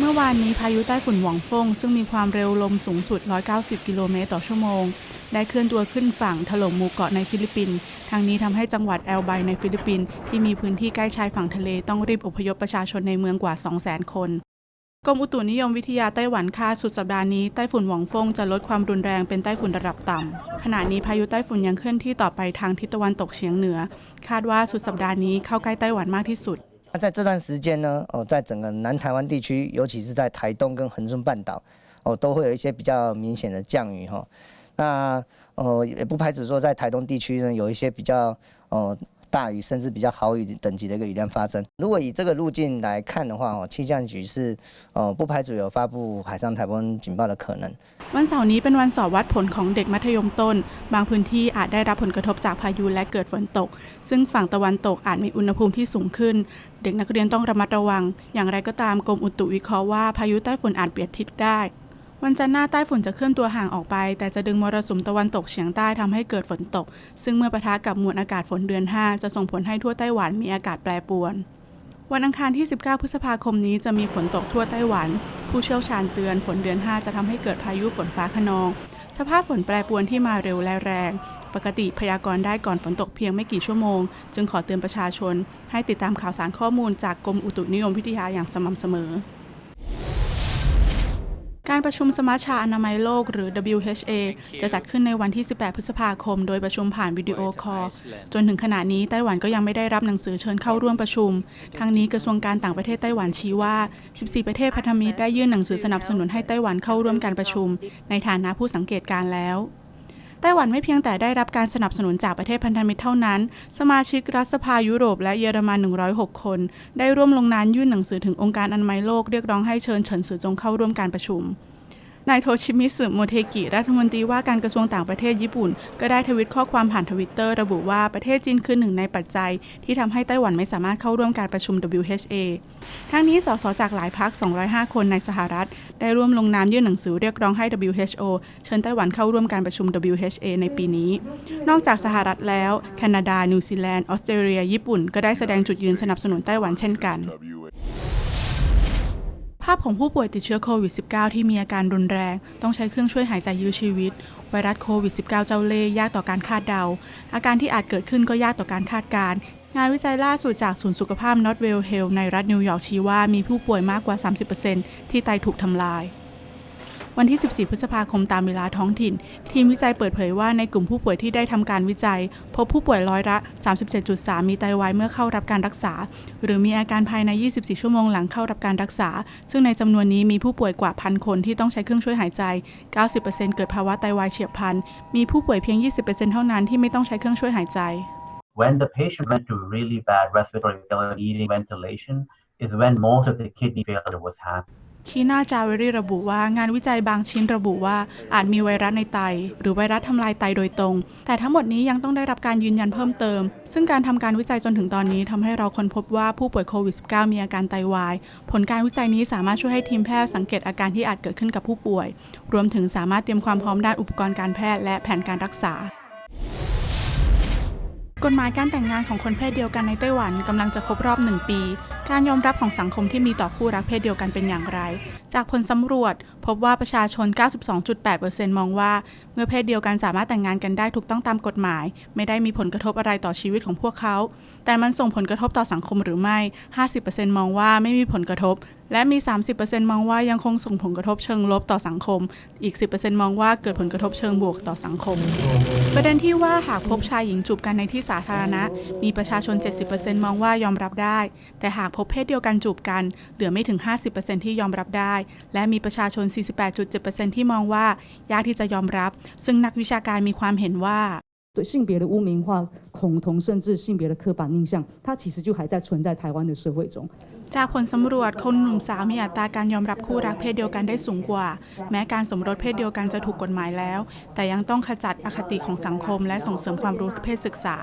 เมื่อวานนี้พายุใต้ฝุ่นหวงฟง ซึ่งมีความเร็วลมสูงสุด 190 กิโลเมตรต่อชั่วโมง ได้เคลื่อนตัวขึ้นฝั่งถล่มหมู่เกาะในฟิลิปปินส์ทางนี้ทำให้จังหวัดแอลไบในฟิลิปปินส์ที่มีพื้นที่ใกล้ชายฝั่งทะเลต้องรีบอพยพประชาชนในเมืองกว่า 200,000 คนกรมอุตุนิยมวิทยาไต้หวันคาดสุดสัปดาห์นี้ไต้ฝุ่นหวงฟงจะลดความรุนแรงเป็นไต้ฝุ่นระดับต่ำ ขณะนี้พายุไต้ฝุ่นยังเคลื่อนที่ต่อไปทางทิศตะวันตกเฉียงเหนือ คาดว่าสุดสัปดาห์นี้เข้าใกล้ไต้หวันมากที่สุด 那在这段时间呢，哦，在整个南台湾地区，尤其是在台东跟恒春半岛，哦，都会有一些比较明显的降雨哈、那哦，也不排除说在台东地区呢，有一些比较哦大雨甚至比较豪雨等级的一个雨量发生。如果以这个路径来看的话，哦，气象局是呃不排除有发布海上台风警报的可能。 วันเสาร์นี้เป็นวันสอบวัดผลของเด็กมัธยมต้น บางพื้นที่อาจได้รับผลกระทบจากพายุและเกิดฝนตก ซึ่งฝั่งตะวันตกอาจมีอุณหภูมิที่สูงขึ้น เด็กนักเรียนต้องระมัดระวัง อย่างไรก็ตามกรมอุตุวิเคราะห์ว่าพายุใต้ฝุ่นอาจเปลี่ยนทิศได้ วันจันทร์หน้าใต้ฝุ่นจะเคลื่อนตัวห่างออกไป แต่จะดึงมรสุมตะวันตกเฉียงใต้ทำให้เกิดฝนตก ซึ่งเมื่อปะทะกับมวลอากาศฝนเดือน 5 จะส่งผลให้ทั่วไต้หวันมีอากาศแปรปรวน วันอังคารที่ 19 พฤษภาคมนี้จะมีฝนตกทั่วไต้หวัน ผู้เชี่ยวชาญเตือนฝนเดือน 5 จะทำให้เกิดพายุฝนฟ้าคะนอง สภาพฝนแปรปรวนที่มาเร็วและแรง ปกติพยากรณ์ได้ก่อนฝนตกเพียงไม่กี่ชั่วโมง จึงขอเตือนประชาชน ให้ติดตามข่าวสารข้อมูลจากกรมอุตุนิยมวิทยาอย่างสม่ำเสมอ การประชุมสมาชาอนามัยโลกหรือ WHA จะจัดขึ้นในวันที่ 18 พฤษภาคม โดยประชุมผ่านวิดีโอคอล จนถึงขณะนี้ไต้หวันก็ยังไม่ได้รับหนังสือเชิญเข้าร่วมประชุม ทางนี้กระทรวงการต่างประเทศไต้หวันชี้ว่า 14 ประเทศพันธมิตรได้ยื่นหนังสือสนับสนุนให้ไต้หวันเข้าร่วมการประชุม ในฐานะผู้สังเกตการณ์แล้ว ไต้หวันไม่เพียงแต่ได้รับการสนับสนุนจากประเทศพันธมิตรเท่านั้น สมาชิกรัฐสภายุโรปและเยอรมัน 106 คน ได้ร่วมลงนามยื่นหนังสือถึงองค์การอนามัยโลกเรียกร้องให้เชิญเฉินสือจงเข้าร่วมการประชุม นายโทชิมิสึโมเทกิ รัฐมนตรีว่าการกระทรวงต่างประเทศญี่ปุ่น ก็ได้ทวิตข้อความผ่านทวิตเตอร์ระบุว่าประเทศจีนคือหนึ่งในปัจจัย ที่ทำให้ไต้หวันไม่สามารถเข้าร่วมการประชุม WHA ทั้งนี้สสจากหลายพรรค205 คนในสหรัฐ ได้ร่วมลงนามยื่นหนังสือเรียกร้องให้ WHO เชิญไต้หวันเข้าร่วมการประชุม WHA ในปีนี้ นอกจากสหรัฐแล้ว แคนาดา นิวซีแลนด์ ออสเตรเลีย ญี่ปุ่น ก็ได้แสดงจุดยืนสนับสนุนไต้หวันเช่นกัน ภาพของผู้ป่วยติดเชื้อโควิด -19 ที่มีอาการรุนแรง ต้องใช้เครื่องช่วยหายใจยื้อชีวิต ไวรัสโควิด -19 เจ้าเล่ห์ยากต่อการคาดเดา อาการที่อาจเกิดขึ้นก็ยากต่อการคาดการ งานวิจัยล่าสุดจากศูนย์สุขภาพนอตเวลเฮลในรัฐนิวยอร์กชี้ว่ามีผู้ป่วยมากกว่า 30%ที่ไตถูกทำลาย วันที่ 14 พฤษภาคมตามเวลาท้องถิ่น ทีมวิจัยเปิดเผยว่าในกลุ่มผู้ป่วยที่ได้ทำการวิจัย พบผู้ป่วยร้อยละ 37.3 มีไตวายเมื่อเข้ารับการรักษา หรือมีอาการภายใน 24 ชั่วโมงหลังเข้ารับการรักษา ซึ่งในจำนวนนี้มีผู้ป่วยกว่าพันคนที่ต้องใช้เครื่องช่วยหายใจ 90%เกิดภาวะไตวายเฉียบพลัน มีผู้ป่วยเพียง 20%เท่านั้นที่ไม่ต้องใช้เครื่องช่วยหายใจ when the patient went to really bad respiratory failure needing ventilation is when most of the kidney failure was happening. คีน่าจาเวรี่ระบุว่างานวิจัยบางชิ้นระบุว่าอาจมีไวรัสในไต หรือไวรัสทำลายไตโดยตรง แต่ทั้งหมดนี้ยังต้องได้รับการยืนยันเพิ่มเติม ซึ่งการทำการวิจัยจนถึงตอนนี้ทำให้เราค้นพบว่าผู้ป่วยโควิด -19 มีอาการไตวาย ผลการวิจัยนี้สามารถช่วยให้ทีมแพทย์สังเกตอาการที่อาจเกิดขึ้นกับผู้ป่วย รวมถึงสามารถเตรียมความพร้อมด้านอุปกรณ์การแพทย์และแผนการรักษากฎหมายการแต่งงานของคนเพศเดียวกันในไต้หวันกำลังจะครบรอบหนึ่งปี การยอมรับของสังคมที่มีต่อคู่รักเพศเดียวกันเป็นอย่างไร จากผลสำรวจ พบว่าประชาชน 92.8%มองว่า เมื่อเพศเดียวกันสามารถแต่งงานกันได้ถูกต้องตามกฎหมาย ไม่ได้มีผลกระทบอะไรต่อชีวิตของพวกเขา แต่มันส่งผลกระทบต่อสังคมหรือไม่ 50%มองว่าไม่มีผลกระทบและมี 30%มองว่ายังคงส่งผลกระทบเชิงลบต่อสังคม อีก 10%มองว่าเกิดผลกระทบเชิงบวกต่อสังคม ประเด็นที่ว่าหากพบชายหญิงจูบกันในที่สาธารณะ มีประชาชน 70%มองว่ายอมรับได้ แต่หากพบเพศเดียวกันจูบกัน เหลือไม่ถึง 50%ที่ยอมรับได้ และมีประชาชน 48.7%ที่มองว่ายากที่จะยอมรับ ซึ่งนักวิชาการมีความเห็นว่า 对性别的污名化、恐同，甚至性别的刻板印象，它其实就还在存在台湾的社会中。 จากผลสำรวจคนหนุ่มสาวมีอัตราการยอมรับคู่รักเพศเดียวกันได้สูงกว่า แม้การสมรสเพศเดียวกันจะถูกกฎหมายแล้ว แต่ยังต้องขจัดอคติของสังคมและส่งเสริมความรู้เพศศึกษา